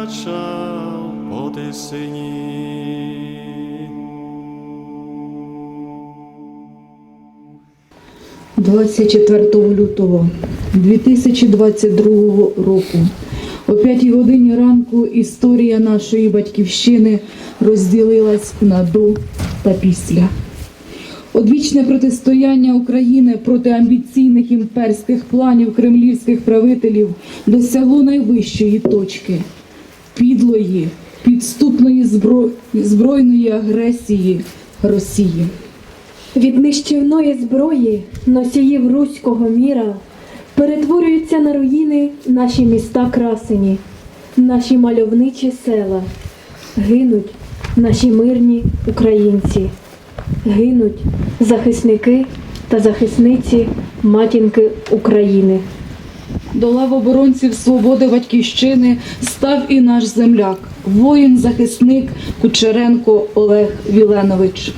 кача по тисині. 24 лютого 2022 року о 5 годині ранку історія нашої батьківщини розділилась на до та після. Одвічне протистояння України проти амбіційних імперських планів кремлівських правителів досягло найвищої точки підлої, підступної збро- збройної агресії Росії. Від нищівної зброї носіїв руського міра перетворюються на руїни наші міста красені, наші мальовничі села. Гинуть наші мирні українці, гинуть захисники та захисниці матінки України. До лав оборонців свободи батьківщини став і наш земляк, воїн-захисник Кучеренко Олег Віленович.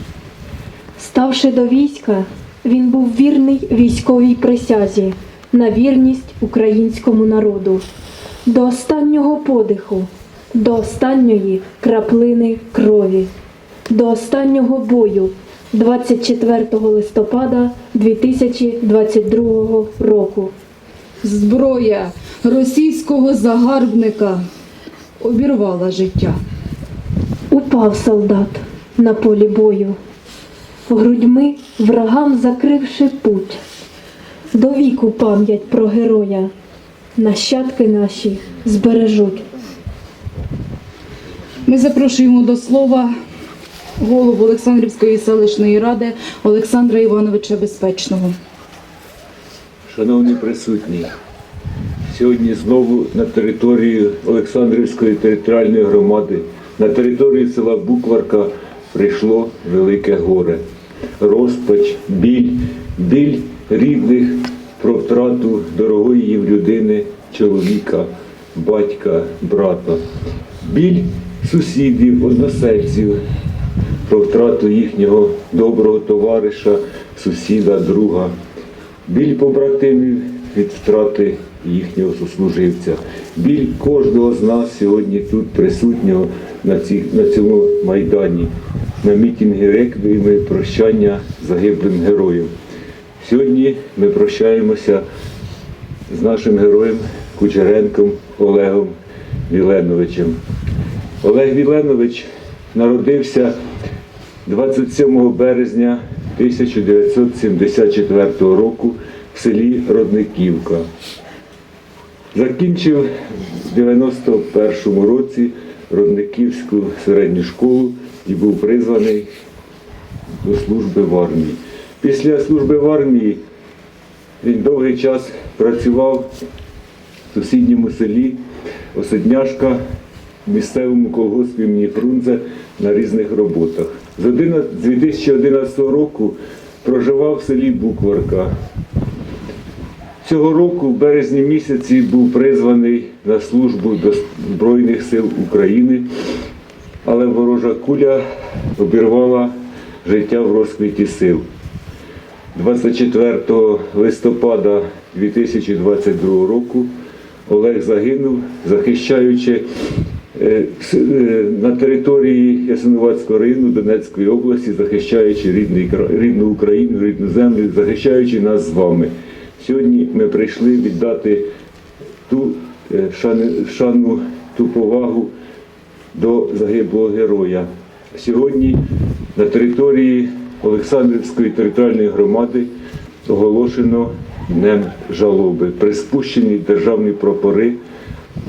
Ставши до війська, він був вірний військовій присязі на вірність українському народу до останнього подиху, до останньої краплини крові, до останнього бою 24 листопада 2022 року. Зброя російського загарбника обірвала життя. Упав солдат на полі бою, грудьми врагам закривши путь. До віку пам'ять про героя нащадки наші збережуть. Ми запрошуємо до слова голову Олександрівської селищної ради Олександра Івановича Безпечного. Шановні присутні, сьогодні знову на територію Олександрівської територіальної громади, на територію села Букварка прийшло велике горе. Розпач, біль, біль рідних про втрату дорогої їм людини, чоловіка, батька, брата, біль сусідів, односельців, про втрату їхнього доброго товариша, сусіда, друга біль побратимів від втрати їхнього сослуживця, біль кожного з нас сьогодні тут присутнього на, ці, на цьому майдані, на мітингі реквієми прощання загиблим героям. Сьогодні ми прощаємося з нашим героєм Кучеренком Олегом Віленовичем. Олег Віленович народився 27 березня 1974 року в селі Родниківка. Закінчив в 91 році Родниківську середню школу і був призваний до служби в армії. Після служби в армії він довгий час працював в сусідньому селі Осадняшка в місцевому колгоспі імені Фрунзе на різних роботах. З 2011 року проживав в селі Букварка. Цього року, в березні місяці, був призваний на службу до Збройних сил України, але ворожа куля обірвала життя в розквіті сил. 24 листопада 2022 року Олег загинув, захищаючи на території Ясинуватського району Донецької області, захищаючи рідний, рідну Україну, рідну землю, захищаючи нас з вами. Сьогодні ми прийшли віддати ту е, шану, ту повагу до загиблого героя. Сьогодні на території Олександрівської територіальної громади оголошено Днем жалоби. Приспущені державні прапори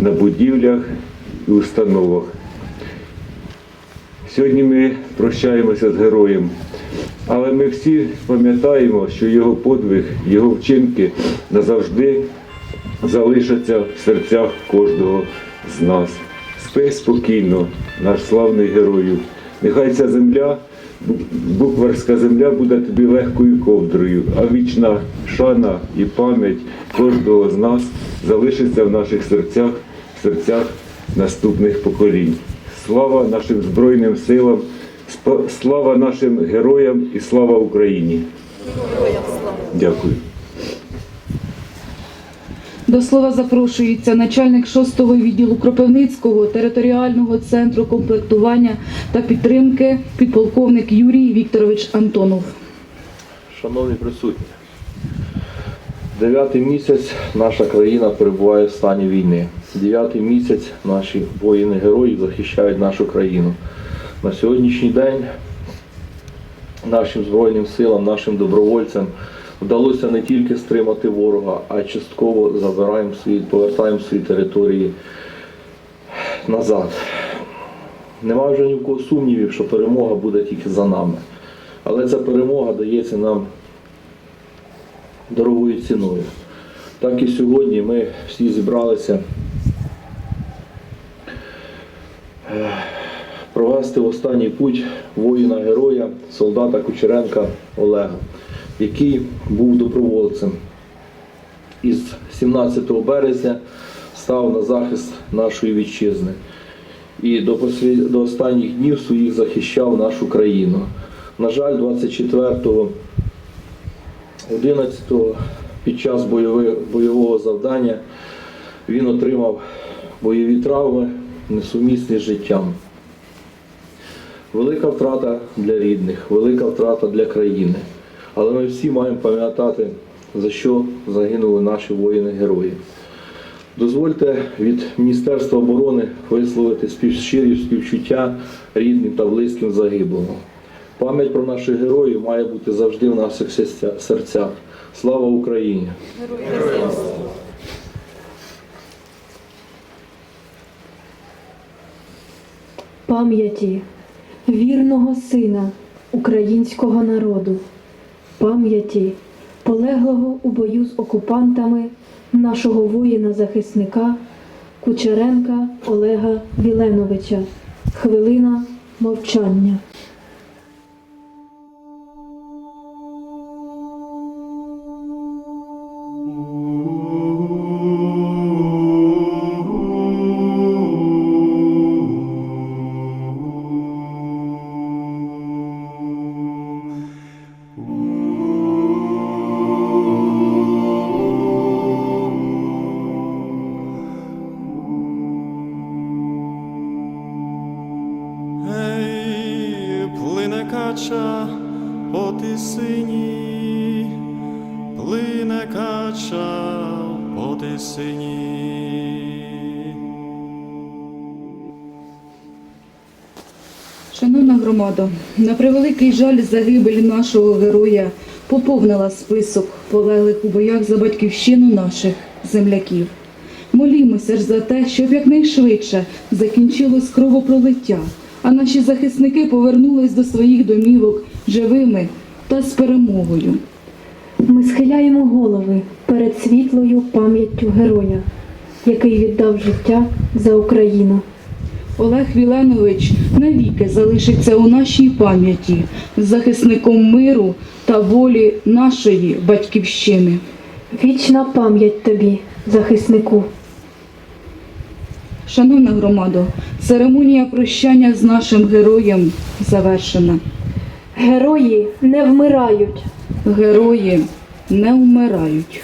на будівлях і установах. Сьогодні ми прощаємося з героєм, але ми всі пам'ятаємо, що його подвиг, його вчинки назавжди залишаться в серцях кожного з нас. Спи спокійно, наш славний герою. Нехай ця земля, букварська земля буде тобі легкою ковдрою, а вічна шана і пам'ять кожного з нас залишиться в наших серцях, в серцях наступних поколінь. Слава нашим Збройним силам, слава нашим героям і слава Україні. Дякую. До слова запрошується начальник 6-го відділу Кропивницького територіального центру комплектування та підтримки підполковник Юрій Вікторович Антонов. Шановні присутні, дев'ятий місяць наша країна перебуває в стані війни. Дев'ятий місяць наші воїни-герої захищають нашу країну. На сьогоднішній день нашим Збройним силам, нашим добровольцям вдалося не тільки стримати ворога, а частково забираємо свої, повертаємо свої території назад. Нема вже ні в кого сумнівів, що перемога буде тільки за нами. Але ця перемога дається нам дорогою ціною. Так і сьогодні ми всі зібралися провести останній путь воїна-героя, солдата Кучеренка Олега, який був добровольцем. Із 17 березня став на захист нашої вітчизни і до, послі- до останніх днів своїх захищав нашу країну. На жаль, 24 11 під час бойови- бойового завдання він отримав бойові травми, несумісні з життям. Велика втрата для рідних, велика втрата для країни. Але ми всі маємо пам'ятати, за що загинули наші воїни-герої. Дозвольте від Міністерства оборони висловити спів- щирі співчуття рідним та близьким загиблого. Пам'ять про наших героїв має бути завжди в наших серцях. Слава Україні! пам'яті вірного сина українського народу, пам'яті полеглого у бою з окупантами нашого воїна-захисника Кучеренка Олега Віленовича. Хвилина мовчання. Кача по тисині, плине кача по тисині. Шановна громада, на превеликий жаль загибель нашого героя поповнила список полеглих у боях за батьківщину наших земляків. Молімося ж за те, щоб якнайшвидше закінчилось кровопролиття, а наші захисники повернулись до своїх домівок живими та з перемогою. Ми схиляємо голови перед світлою пам'яттю героя, який віддав життя за Україну. Олег Віленович навіки залишиться у нашій пам'яті захисником миру та волі нашої батьківщини. Вічна пам'ять тобі, захиснику. Шановна громадо, церемонія прощання з нашим героєм завершена. Герої не вмирають. Герої не вмирають.